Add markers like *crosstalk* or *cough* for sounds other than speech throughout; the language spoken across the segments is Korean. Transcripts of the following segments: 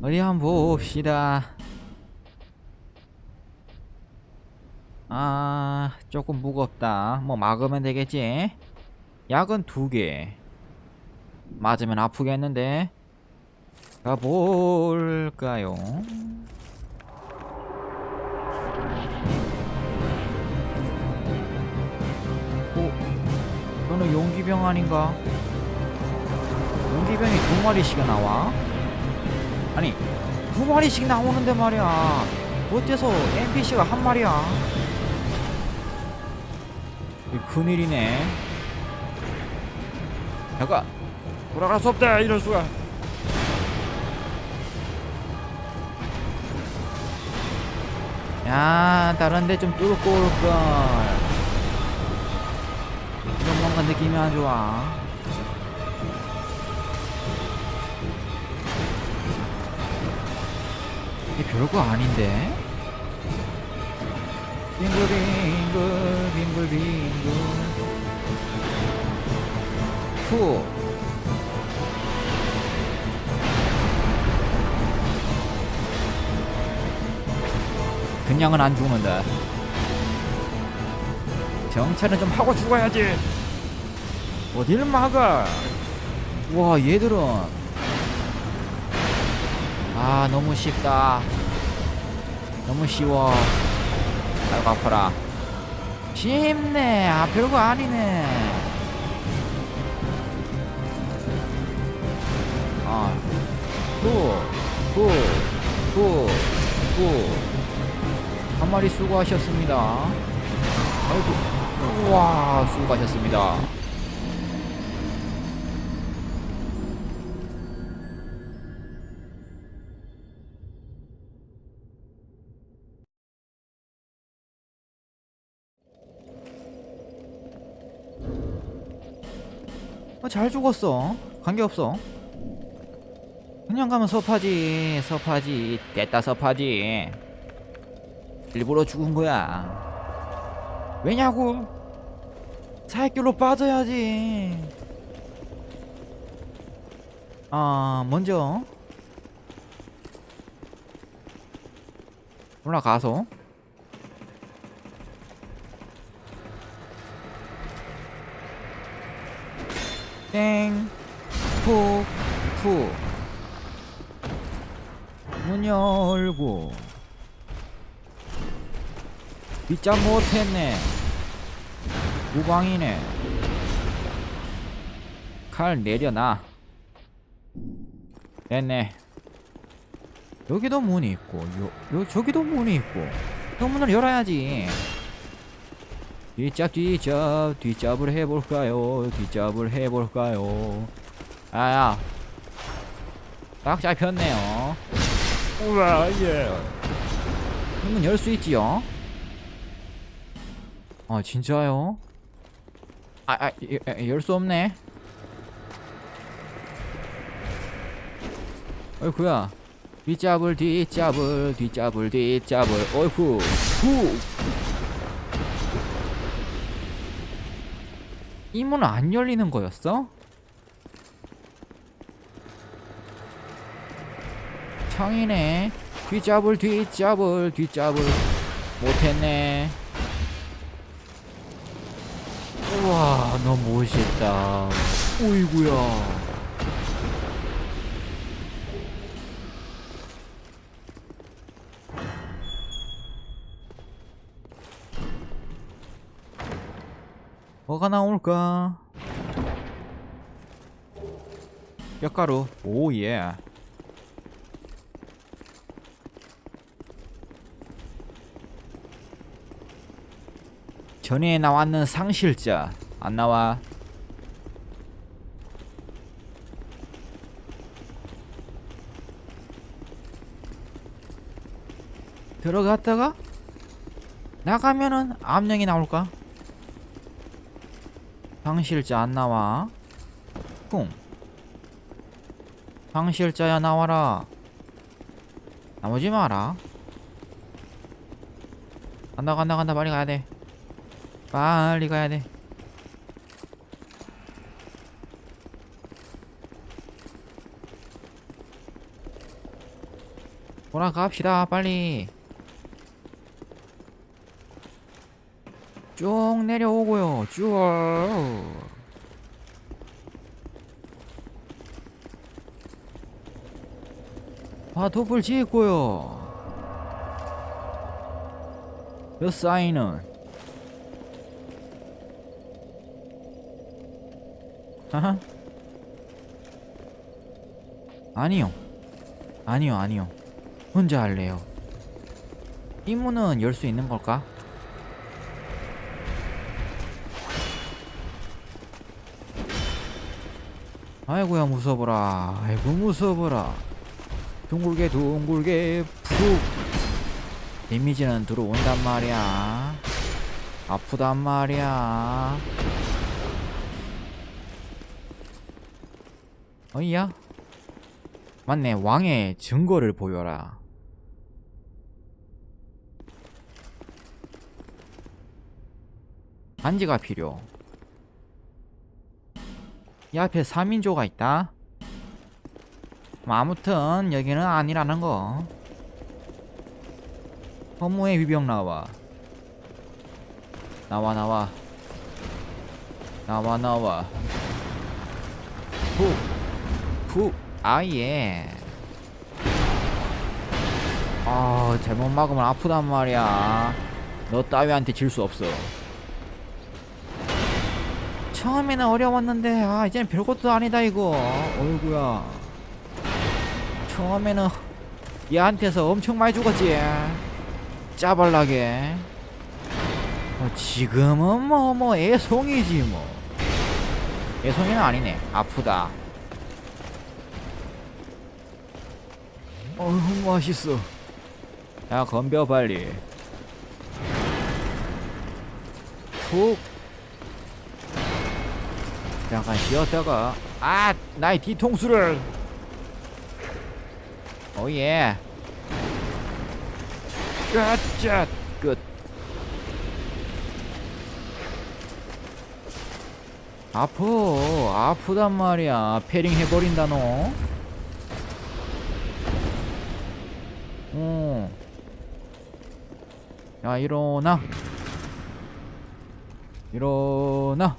어디 한번 봅시다. 아, 조금 무겁다. 뭐 막으면 되겠지? 약은 두 개. 맞으면 아프겠는데. 가볼까요? 어? 너는 용기병 아닌가? 용기병이 두 마리씩 나와? 아니 두 마리씩 나오는데 말이야. 어째서 NPC가 한 마리야? 이 큰일이네. 잠깐. 돌아갈 수 없다 이럴 수가. 야 다른데 좀 뚫고 올걸. 이런 뭔가 느낌이 안 좋아 이게 별거 아닌데? 빙글빙글 빙글빙글. 후. 그냥은 안 죽는다. 정찰은 좀 하고 죽어야지. 어딜 막아? 와 얘들은 아 너무 쉽다. 너무 쉬워. 아이고 아파라. 쉽네. 아 별거 아니네. 아, 아후후후후한 마리 수고하셨습니다. 아이고 우와 수고하셨습니다 아, 잘 죽었어. 관계없어. 그냥 가면 섭하지. 섭하지. 됐다 섭하지. 일부러 죽은 거야. 왜냐고? 사익길로 빠져야지. 아, 먼저 올라가서 땡, 푹, 푹. 문 열고. 빗장 못했네. 무광이네. 칼 내려놔. 됐네. 여기도 문이 있고, 요, 요, 저기도 문이 있고. 저 문을 열어야지. 뒷잡 뒷잡 뒷잡을 해볼까요? 뒷잡을 해볼까요? 아야. 딱 잡혔네요. 우와 예. 이문 열수 있지요? 아 진짜요? 아아 열 수 없네. 어이구야. 뒷잡을 뒷잡을 뒷잡을 뒷잡을. 어이구 후 이 문은 안 열리는 거였어? 창이네. 뒷잡을 뒷잡을 뒷잡을. 못했네. 우와 너무 멋있다. 오이구야 뭐가 나올까? 뼈가루 오예 전에 나왔는 상실자 안 나와 들어갔다가 나가면은 암령이 나올까? 상실자 안 나와. 쿵. 상실자야 나와라. 나오지 마라. 간다 간다 간다 빨리 가야 돼. 빨리 가야 돼. 돌아갑시다 빨리 쭉 내려오고요. 쭉. 바톱을 짓고요. 몇 사인은 하하. 아니요. 아니요 아니요. 혼자 할래요. 이 문은 열 수 있는 걸까? 아이고야 무서워라. 아이고 무서워라. 둥글게 둥글게 푹. 데미지는 들어온단 말이야. 아프단 말이야. 어이야? 맞네 왕의 증거를 보여라. 반지가 필요 이 앞에 3인조가 있다. 뭐 아무튼 여기는 아니라는 거. 허무의 위병 나와. 나와 나와. 나와 나와. 푹푹 아예. 아 잘못 막으면 아프단 말이야. 너 따위한테 질 수 없어 처음에는 어려웠는데 아 이제는 별것도 아니다 이거. 어이구야. 처음에는 얘한테서 엄청 많이 죽었지. 짜발나게. 어, 지금은 뭐뭐 애송이지 뭐. 애송이는 아니네. 아프다. 어휴 맛있어. 야 건벼 빨리. 푹 잠깐 쉬었다가 아 나의 뒤통수를. 오예. 짜짜 끝. 아프 아프단 말이야. 패링 해버린다 너. 어. 야 일어나. 일어나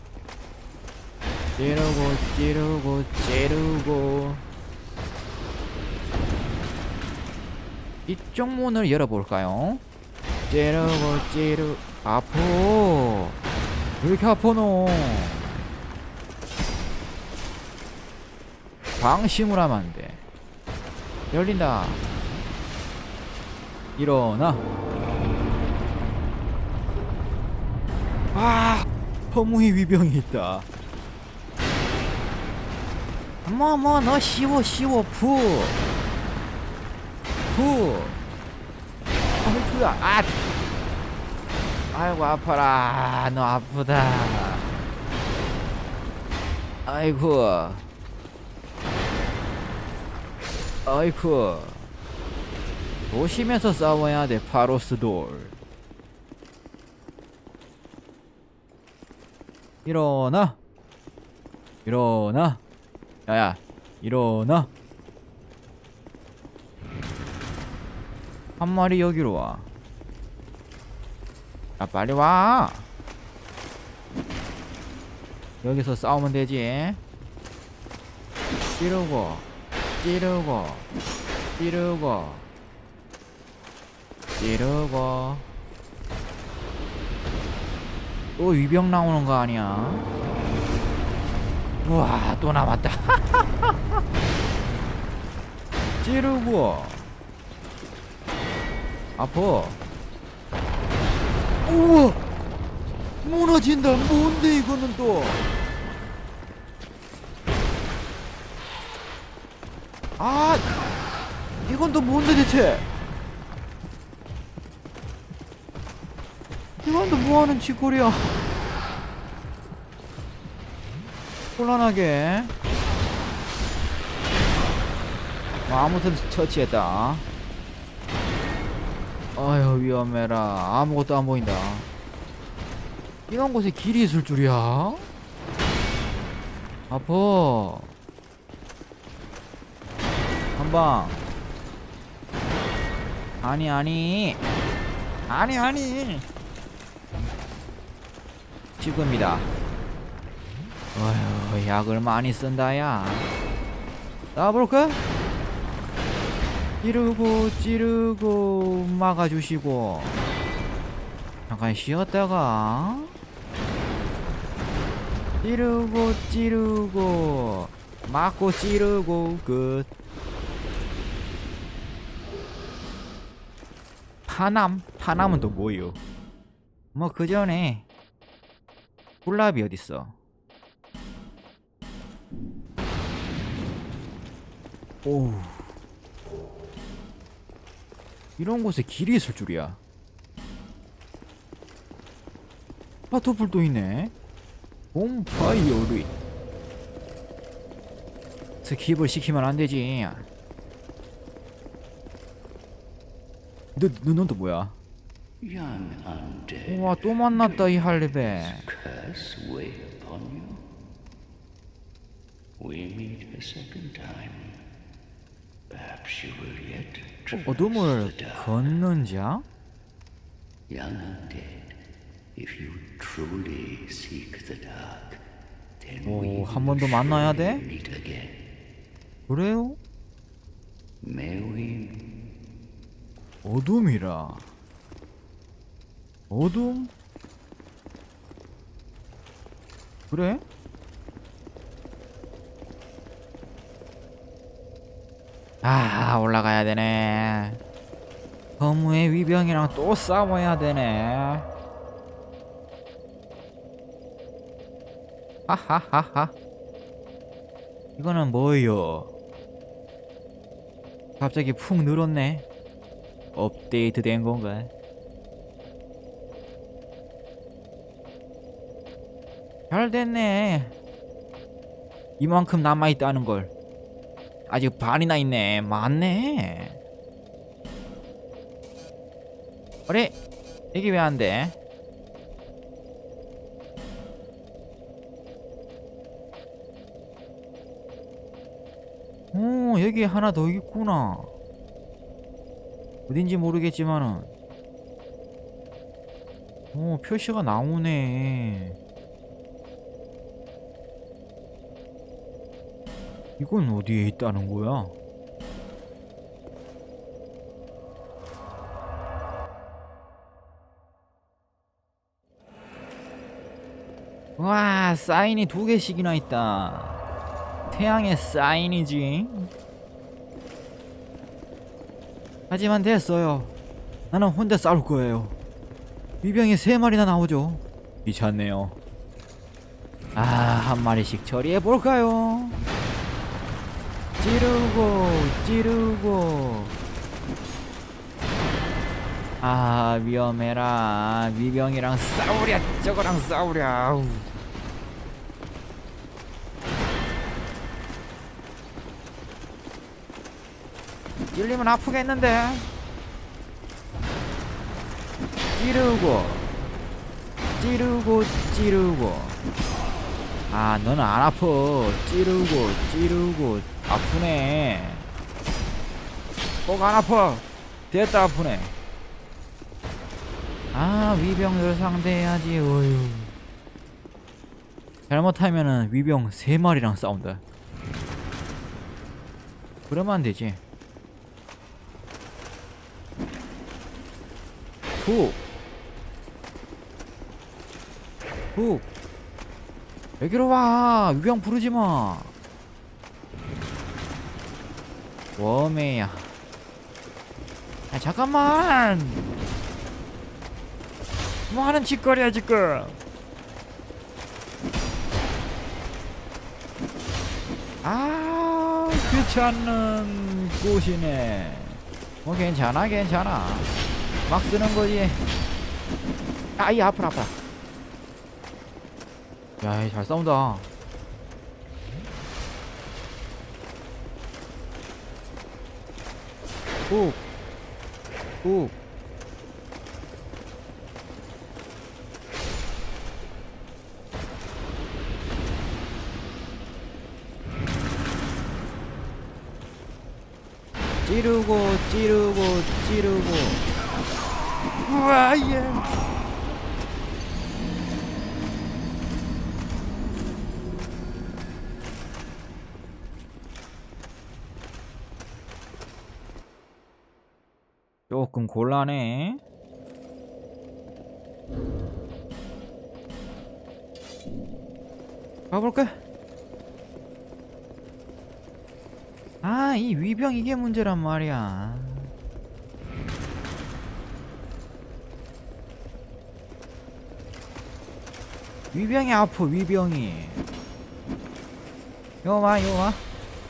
찌르고 찌르고 찌르고. 이쪽 문을 열어볼까요? 찌르고 찌르 아프 왜 이렇게 너 방심을 하면 안돼. 열린다. 일어나. 아 허무의 위병이 있다 뭐뭐 너 쉬워 쉬워. 푸 푸. 아이고야 아. 아이고 아파라. 너 아프다. 아이고. 아이고. 조심해서 싸워야 돼 파로스 돌. 일어나. 일어나 야야 일어나 한 마리 여기로 와. 야 빨리 와. 여기서 싸우면 되지. 찌르고 찌르고 찌르고 찌르고 또 위병 나오는 거 아니야? 우와 또 남았다. *laughs* 찌르고 아파. 우와! 무너진다. 뭔데 이거는 또? 아, 이건 또 뭔데 대체? 이건 또 뭐하는 짓거리야? 곤란하게. 뭐 아무튼 처치했다. 아유 위험해라. 아무것도 안 보인다. 이런 곳에 길이 있을 줄이야? 아파 한방. 아니 아니. 아니 아니. 지금이다 어휴 약을 많이 쓴다야 나볼까? 찌르고 찌르고 막아주시고 잠깐 쉬었다가 찌르고 찌르고 막고 찌르고 끝 파남 파남은 또 뭐요? 뭐 그 전에 꿀랍이 어딨어? 오 이런 곳에 길이 있을 줄이야. 파토풀도 있네. 봄파이어리 스킵을 시키면 안 되지. 너, 너, 넌또 뭐야? 우와, 또 만났다, 이 time. 어둠을 the dark. 걷는 자? Young undead, if you truly seek the dark, then 오, 한 번 더 만나야 돼? 그래요? 어둠이라. 어둠? 그래? 아, 올라가야 되네. 허무의 위병이랑 또 싸워야 되네. 하하하하. 이거는 뭐요? 갑자기 푹 늘었네. 업데이트 된 건가? 잘 됐네. 이만큼 남아있다는 걸. 아직 반이나 있네. 많네. 그래? 이게 왜 안 돼? 오, 여기 하나 더 있구나. 어딘지 모르겠지만은 오 표시가 나오네 이건 어디에 있다는 거야? 와 사인이 두 개씩이나 있다 태양의 사인이지 하지만 됐어요. 나는 혼자 싸울 거예요. 위병이 세 마리나 나오죠. 귀찮네요. 아, 한 마리씩 처리해 볼까요? 찌르고, 찌르고. 아, 위험해라. 위병이랑 싸우랴, 저거랑 싸우랴. 아우. 찔리면 아프겠는데 찌르고 찌르고 찌르고 아 너는 안 아파 찌르고 찌르고 아프네 꼭 안 아파 됐다 아프네 아 위병들 상대해야지 어휴 잘못하면은 위병 세 마리랑 싸운다 그러면 안 되지 훅! 훅! 여기로 와! 유경 부르지 마! 웜에야. 아, 잠깐만! 뭐 하는 짓거리야, 지금! 아, 귀찮은 곳이네. 뭐, 괜찮아, 괜찮아. 막 쓰는 거지. 아이 아프라 아프라. 야, 얘잘 싸운다. 훅, 훅. 찌르고 찌르고 찌르고. 우와 예 곤란해 가볼까? 아, 이 위병 이게 문제란 말이야. 위병이 아파, 위병이. 요마, 요마.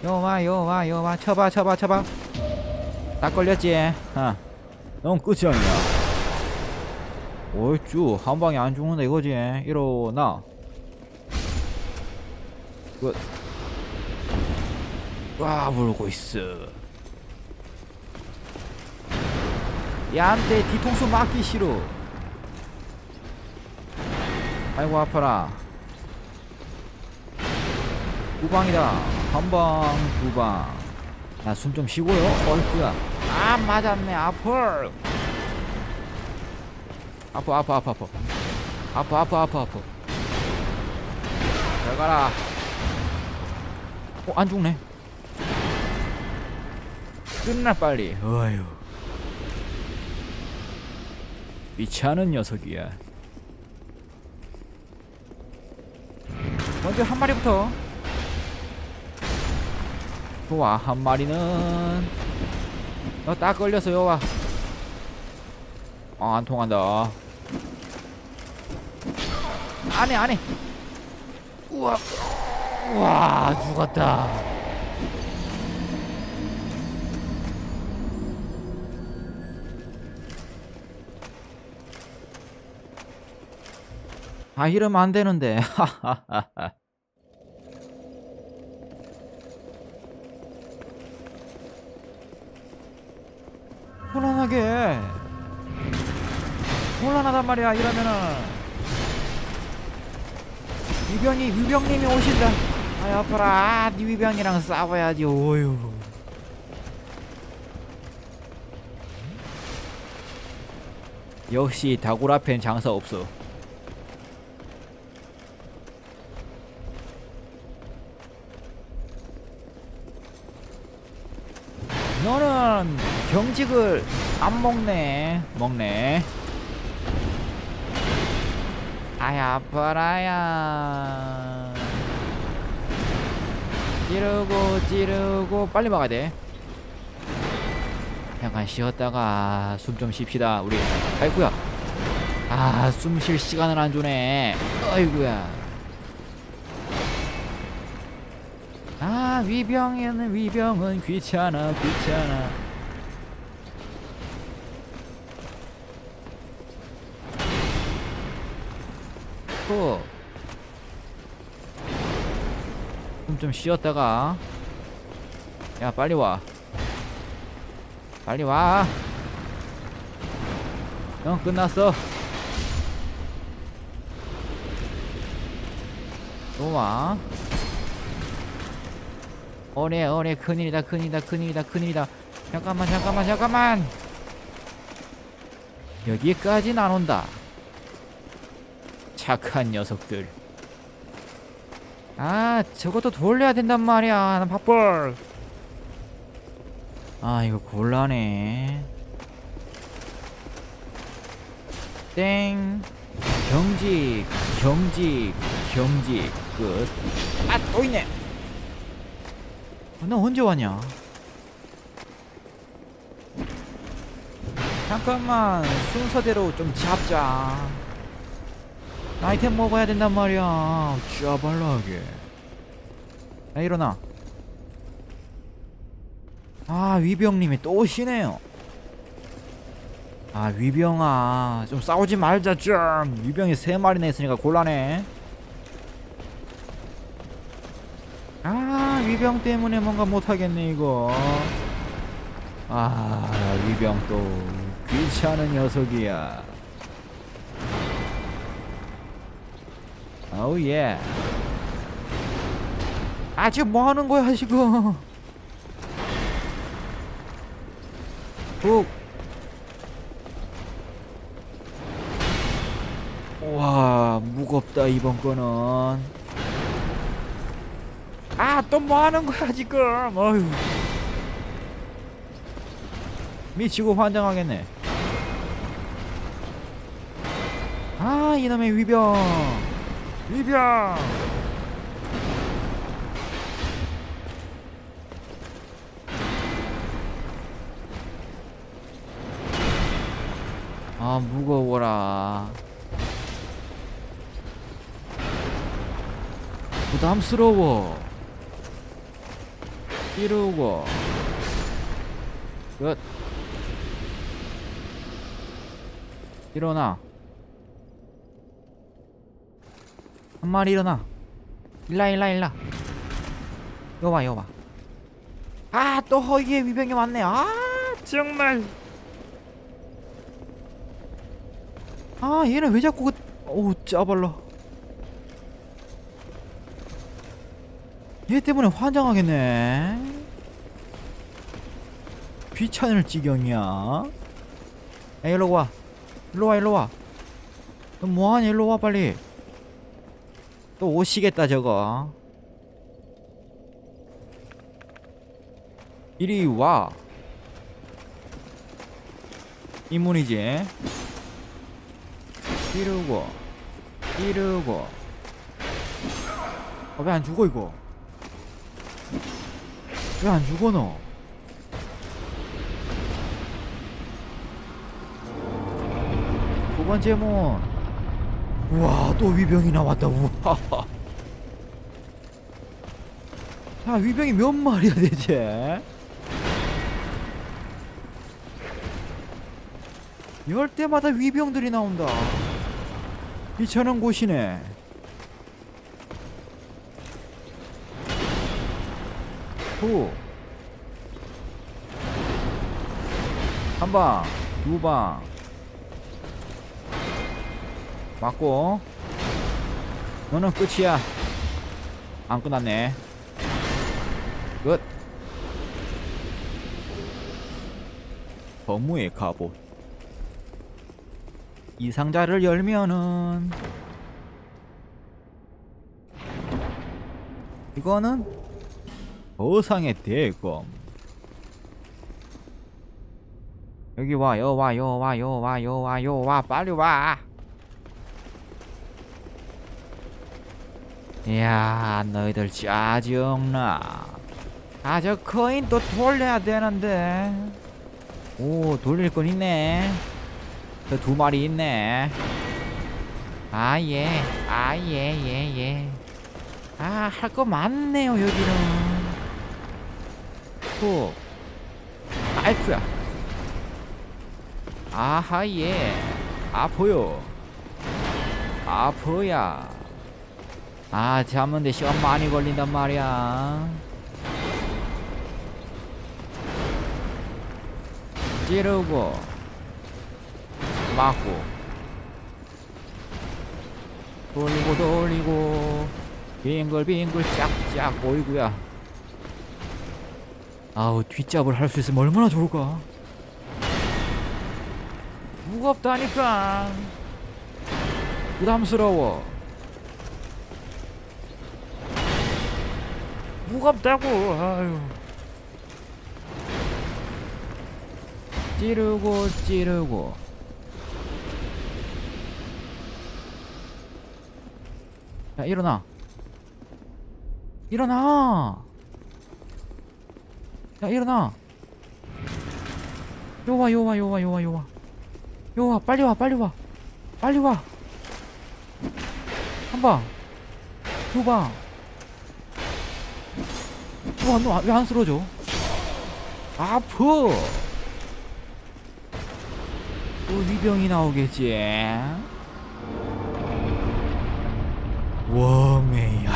요마, 요마, 요마. 쳐봐, 쳐봐, 쳐봐. 딱 걸렸지? 어. 넌 끝이 아니야. 어쭈, 한 방에 안 죽는다 이거지? 일어나. 끝. 와 물고 있어 야한테 뒤통수 맞기 싫어 아이고 아파라 두 방이다 한 방 두 방 나 숨 좀 쉬고요 어이구야 아 맞았네. 아플. 아파 아파 아파 아파 아파 아파 아파 아파 잘 가라. 어안 죽네. 끝나 빨리. 어휴. 귀찮은 녀석이야. 먼저 한 마리부터. 좋아 한 마리는 너 딱 걸렸어 요와. 아, 안 통한다. 안해 안해 우와. 우와 죽었다. 아 이러면 안 되는데. 하하하하 *laughs* 곤란하게. 곤란하단 말이야 이러면은. 위병이 위병님이 오신다. 아이 아파라. 아, 네 위병이랑 싸워야지. 오유 역시 다굴 앞엔 장사 없어. 너는 경직을 안 먹네. 먹네. 아야 아파라야. 찌르고 찌르고. 빨리 막아야 돼. 잠깐 쉬었다가 숨 좀 쉽시다 우리. 아이구야. 아 숨 쉴 시간을 안 주네. 아이구야. 아 위병에는 위병은 귀찮아 귀찮아 후. 좀좀 쉬었다가. 야 빨리 와. 빨리 와. 형 끝났어. 좋아. 어래 어래 큰일이다 큰일이다 큰일이다 큰일이다. 잠깐만 잠깐만 잠깐만. 여기까지는 안 온다 착한 녀석들. 아 저것도 돌려야 된단 말이야. 나 바쁠 아 이거 곤란해. 땡. 경직 경직 경직. 끝 아 또 있네. 어, 너 언제 왔냐? 잠깐만 순서대로 좀 잡자 아이템 먹어야 된단 말이야. 짜발라게. 야 일어나. 아 위병님이 또 오시네요. 아 위병아. 좀 싸우지 말자 좀. 위병이 세 마리나 있으니까 곤란해. 아 위병 때문에 뭔가 못하겠네 이거. 아 위병 또 귀찮은 녀석이야 어우 예. 아 지금 뭐 하는 거야 지금 훅. 와 무겁다 이번 거는. 아 또 뭐 하는 거야 지금? 어휴. 미치고 환장하겠네. 아 이놈의 위병. 위병. 아 무거워라. 부담스러워. 이러고. 끝. 일어나 한 마리 일어나. 일라 일라 일라. 여봐 여봐. 아 또 허기에 위병이 왔네. 아 정말. 아 얘는 왜 자꾸 그 어우 짜발라. 얘 때문에 환장하겠네. 귀찮을 지경이야. 야 일로 와. 일로 와 일로 와 너 뭐하냐 일로 와 빨리 또 오시겠다 저거. 이리 와. 이문이지. 이러고 이러고. 아, 왜안 죽어 이거? 왜 안 죽어 너? 두 번째 문 우와 또 위병이 나왔다. 우와. 야 위병이 몇 마리야 대체? 열 때마다 위병들이 나온다. 귀찮은 곳이네. 후. 한 방, 두 방. 맞고. 너는 끝이야. 안 끝났네. 끝. 범무의 갑옷. 이 상자를 열면은 이거는 어상의 대검 여기 와, 요 와, 요 와, 요 와, 요 와, 요 와, 빨리 와. 야, 너희들 짜증나. 아, 저 코인 또 돌려야 되는데. 오, 돌릴 건 있네. 저 두 마리 있네. 아, 예. 아, 예, 예, 예. 아, 할 거 많네요, 여기는. 후. 아이쿠야. 아하, 예. 아파요. 아파야. 아, 잡는데 시간 많이 걸린단 말이야. 찌르고, 맞고, 돌리고, 돌리고, 빙글빙글 짝짝, 오이구야. 아우, 뒷잡을 할 수 있으면 얼마나 좋을까? 무겁다니까. 부담스러워. 무겁다고. 아유. 찌르고 찌르고. 야 일어나. 일어나. 야 일어나. 요와 요와 요와 요와 요와. 요와 빨리 와 빨리 와 빨리 와. 한 방. 두 방. 와, 너왜안 쓰러져? 아프! 또 위병이 나오겠지? 워메야.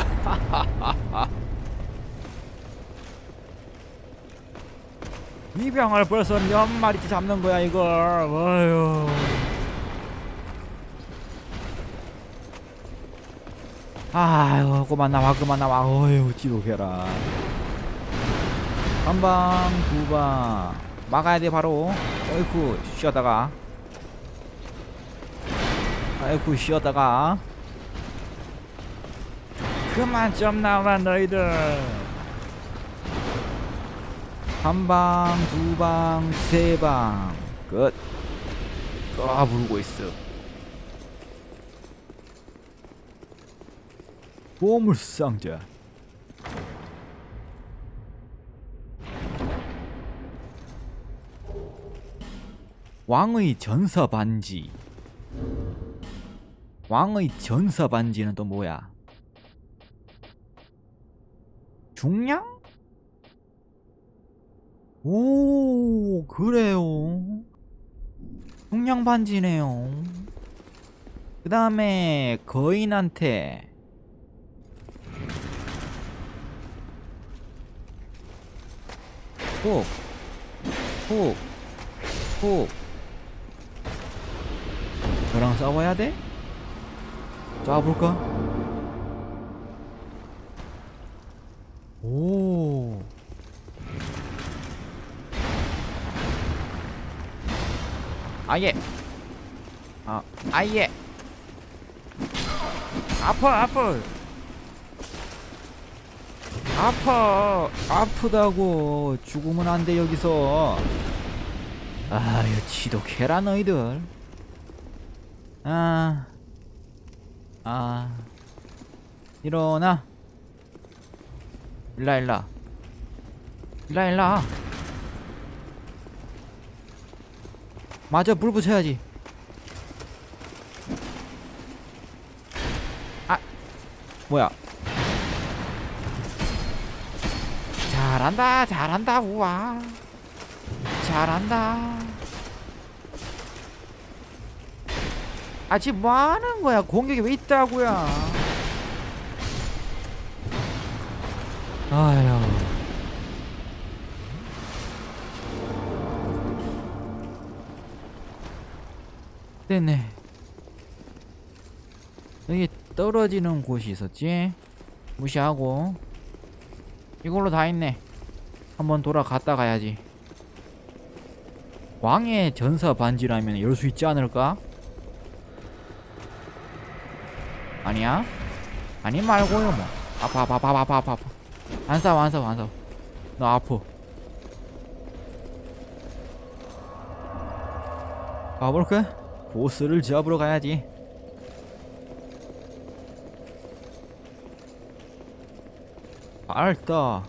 *laughs* 위병을 벌써 몇 마리째 잡는 거야, 이걸. 아유. 아유, 그만 나와, 그만 나와. 어휴, 지독해라. 한 방, 두 방. 막아야 돼 바로. 어이쿠 쉬었다가. 아이쿠 쉬었다가. 그만 좀 나오라 너희들. 한방 두방 세방끝. 까불고 있어. 보물상자 왕의 전사 반지 왕의 전사 반지는 또 뭐야 중량? 오 그래요 중량 반지네요 그 다음에 거인한테 훅, 훅, 훅. 너랑 싸워야 돼? 싸워볼까? 오. 아예. 아, 아예. 아파, 아파. 아파 아프다고 죽으면 안 돼 여기서 아유 지독해라 너희들 아, 아, 일어나. 일라 일라. 일라 일라. 맞아 불 붙여야지. 아 뭐야? 잘한다 잘한다 우와. 잘한다 아 지금 뭐하는 거야 공격이 왜 있다고요 아휴 됐네 여기 떨어지는 곳이 있었지 무시하고 이걸로 다 했네. 한번 돌아갔다 가야지. 왕의 전사 반지라면 열 수 있지 않을까? 아니야? 아니 말고요 뭐. 아파 아파 아파 아파 아파 아파. 안 싸워 안 싸워 안 싸워. 너 아프. 가볼까? 보스를 잡으러 가야지. 알다.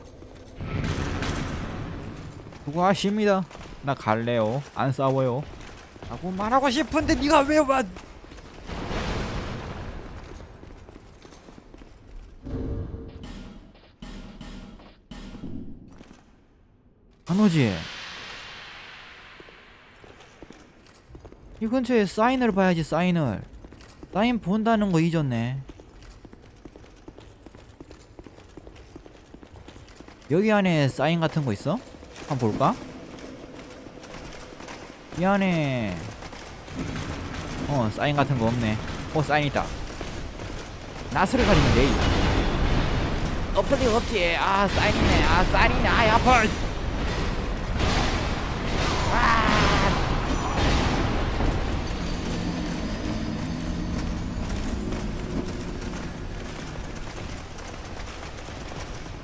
수고하십니다. 나 갈래요. 안 싸워요. 라고 말하고 싶은데 네가 왜 와? 안 오지? 이 근처에 사인을 봐야지 사인을. 사인 본다는 거 잊었네. 여기 안에 사인 같은 거 있어? 한번 볼까? 이 안에 어 사인 같은 거 없네. 어 사인 있다. 나스를 레이 없을 리가 없지. 아 사인 있네. 아 사인 있네. 아이 아파. 아